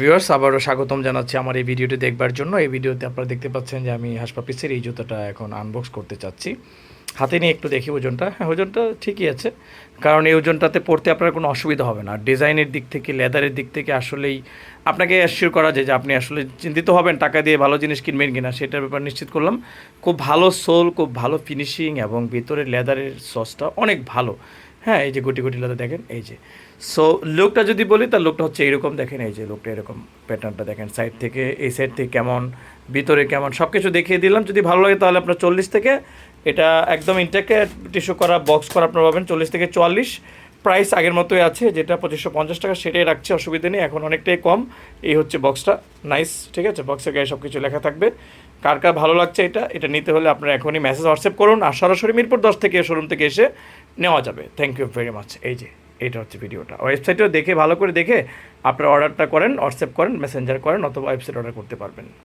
Viewers আবারও স্বাগতম জানাচ্ছি আমার এই ভিডিওটি দেখবার জন্য। এই ভিডিওতে আপনারা দেখতে পাচ্ছেন যে আমি হাসপাপিসের এই জুতোটা এখন আনবক্স করতে চাচ্ছি। হাতে নিয়ে একটু দেখি ওজনটা। হ্যাঁ ওজনটা ঠিকই আছে। কারণ এই ওজনটাতে পড়তে আপনার কোনো অসুবিধা হবে না। ডিজাইনের দিক থেকে, লেদারের দিক থেকে আসলেই আপনাকে অ্যাসিওর করা যায় যে আপনি আসলে চিন্তিত হবেন, টাকা দিয়ে ভালো জিনিস কিনবেন কিনা, সেটার ব্যাপার নিশ্চিত করলাম। খুব ভালো সোল, খুব ভালো ফিনিশিং এবং ভিতরে লেদারের সসটা অনেক ভালো। হ্যাঁ এই যে গুটি গুটি লেদার দেখেন, এই যে। সো লুকটা যদি বলি, তার লুকটা হচ্ছে এরকম। দেখেন, এই যে লুকটা এরকম প্যাটার্নটা দেখেন। সাইড থেকে, এই সাইড থেকে কেমন, ভিতরে কেমন সব কিছু দেখিয়ে দিলাম। যদি ভালো লাগে তাহলে আপনার চল্লিশ থেকে এটা একদম ইনটেকে টিস্যু করা বক্স করা আপনারা পাবেন চল্লিশ থেকে চুয়াল্লিশ। প্রাইস আগের মতোই আছে, যেটা পঁচিশশো পঞ্চাশ টাকা সেটাই রাখছে, অসুবিধা নেই। এখন অনেকটাই কম। এই হচ্ছে বক্সটা নাইস ঠিক আছে? বক্সের গায়ে সব কিছু লেখা থাকবে। কার কার ভালো লাগছে এটা এটা নিতে হলে আপনারা এখনই মেসেজ হোয়াটসঅ্যাপ করুন আর সরাসরি মিরপুর দশ থেকে শোরুম থেকে এসে নেওয়া যাবে। থ্যাংক ইউ ভেরি মাচ এই যে, এইটা হচ্ছে ভিডিওটা। ওয়েবসাইটেও দেখে, ভালো করে দেখে আপনারা অর্ডারটা করেন হোয়াটসঅ্যাপ করেন মেসেঞ্জার করেন অথবা ওয়েবসাইট অর্ডার করতে পারবেন।